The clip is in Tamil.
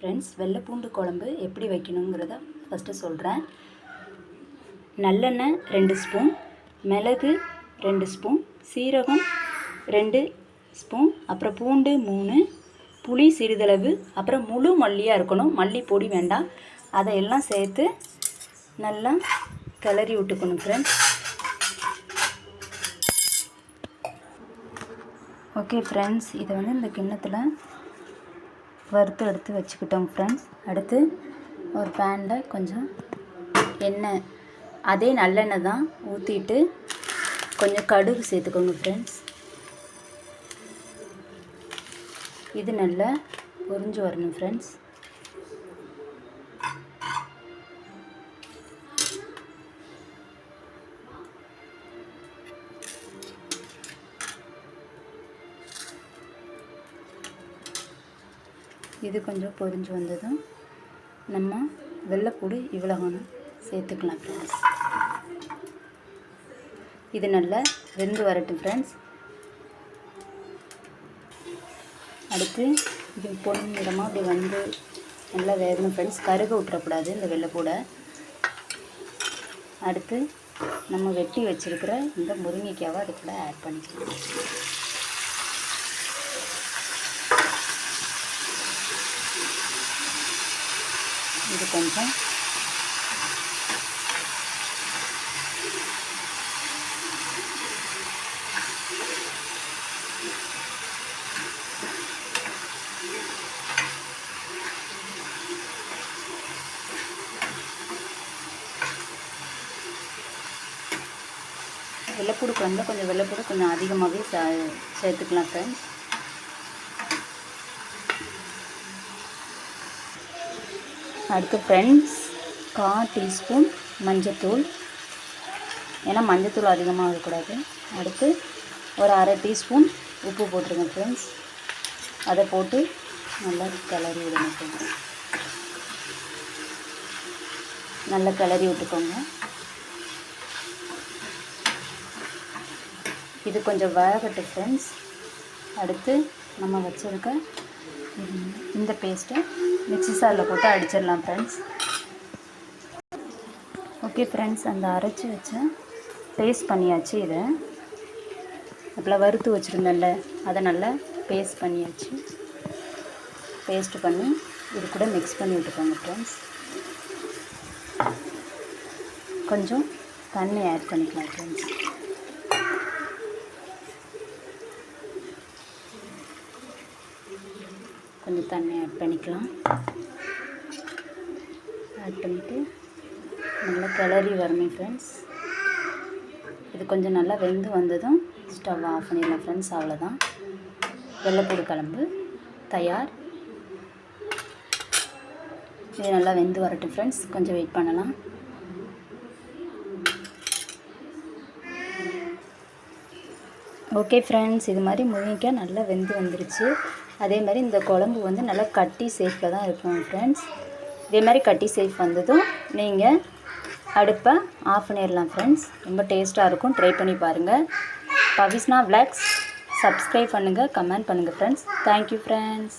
ஃப்ரெண்ட்ஸ் வெள்ளை பூண்டு குழம்பு எப்படி வைக்கணுங்கிறத ஃபஸ்ட்டு சொல்கிறேன் நல்லெண்ணெய் ரெண்டு ஸ்பூன் மிளகு ரெண்டு ஸ்பூன் சீரகம் ரெண்டு ஸ்பூன் அப்புறம் பூண்டு மூணு புளி சிறிதளவு அப்புறம் முழு மல்லியாக இருக்கணும். மல்லி பொடி வேண்டாம். அதை எல்லாம் சேர்த்து நல்லா கிளறி விட்டுக்கணும் ஃப்ரெண்ட்ஸ். ஓகே ஃப்ரெண்ட்ஸ் இதை வந்து இந்த கிண்ணத்தில் வறுத்து எடுத்து வச்சுக்கிட்டோம் ஃப்ரெண்ட்ஸ் அடுத்து ஒரு பேனில் கொஞ்சம் எண்ணெய். அதே நல்லெண்ணெய் தான் ஊற்றிட்டு கொஞ்சம் கடுகு சேர்த்துக்கோங்க ஃப்ரெண்ட்ஸ் இது நல்லா பொறிஞ்சு வரணும் ஃப்ரெண்ட்ஸ் இது கொஞ்சம் பொரிஞ்சு வந்ததும் நம்ம வெள்ளைப்பூடு இவ்வளோகணும் சேர்த்துக்கலாம் ஃப்ரெண்ட்ஸ் இது நல்லா வெந்து வரட்டும் ஃப்ரெண்ட்ஸ் அடுத்து இது பொன்னிறமாக அப்படி வந்து நல்லா வேகணும் ஃப்ரெண்ட்ஸ் கருக விட்டுறக்கூடாது இந்த வெள்ளைப்பூடை. அடுத்து நம்ம வெட்டி வச்சுருக்கிற இந்த முருங்கைக்காவை அதுக்குள்ளே ஆட் பண்ணிக்கலாம். இது கொஞ்சம். வெள்ளைப்பூடு குழம்புல கொஞ்சம் வெள்ளைப்பூடு கொஞ்சம் அதிகமாகவே சே சேர்த்துக்கலாம் ஃப்ரெண்ட்ஸ் அடுத்து ஃப்ரெண்ட்ஸ் கா டீஸ்பூன் மஞ்சத்தூள். ஏன்னா மஞ்சத்தூள் அதிகமாக இருக்கக்கூடாது. அடுத்து ஒரு அரை டீஸ்பூன் உப்பு போட்டுருங்க ஃப்ரெண்ட்ஸ் அதை போட்டு நல்லா கிளறி விடுங்க ஃப்ரெண்ட்ஸ் நல்லா கிளறி விட்டுக்கோங்க. இது கொஞ்சம் வேகட்டும் ஃப்ரெண்ட்ஸ் அடுத்து நம்ம வச்சுருக்க இந்த பேஸ்ட்டை மிக்ஸி சாரில் போட்டு அடிச்சிடலாம் ஃப்ரெண்ட்ஸ் ஓகே ஃப்ரெண்ட்ஸ் அந்த அரைச்சி வச்ச பேஸ்ட் பண்ணியாச்சு இதை. அதில் வறுத்து வச்சுருந்தேன்ல அதை நல்லா பேஸ்ட் பண்ணியாச்சு. பேஸ்ட் பண்ணி இது கூட மிக்ஸ் பண்ணி விட்டுக்கோங்க ஃப்ரெண்ட்ஸ் கொஞ்சம் தண்ணி ஆட் பண்ணிக்கலாம் ஃப்ரெண்ட்ஸ் கொஞ்சம் தண்ணி ஆட் பண்ணிக்கலாம். ஆட் பண்ணிவிட்டு நல்லா கிளறி வரணும் ஃப்ரெண்ட்ஸ் இது கொஞ்சம் நல்லா வெந்து வந்ததும் ஸ்டவ் ஆஃப் பண்ணிடலாம் ஃப்ரெண்ட்ஸ் அவ்வளோதான் வெள்ளைப்பூடு குழம்பு தயார். இது நல்லா வெந்து வரட்டும் ஃப்ரெண்ட்ஸ் கொஞ்சம் வெயிட் பண்ணலாம். ஓகே ஃப்ரெண்ட்ஸ் இது மாதிரி முருங்கைக்காய் நல்லா வெந்து வந்துருச்சு. அதே மாதிரி இந்த குழம்பு வந்து நல்லா கட்டி சேஃபில் தான் இருக்கும் ஃப்ரெண்ட்ஸ் இதே மாதிரி கட்டி சேஃப் வந்ததும் நீங்கள் அடுப்பை ஆஃப் பண்ணிடலாம் ஃப்ரெண்ட்ஸ் ரொம்ப டேஸ்ட்டாக இருக்கும். ட்ரை பண்ணி பாருங்கள் பவிஸ்னா விளாக்ஸ் சப்ஸ்கிரைப் பண்ணுங்கள் கமெண்ட் பண்ணுங்கள் ஃப்ரெண்ட்ஸ் தேங்க்யூ ஃப்ரெண்ட்ஸ்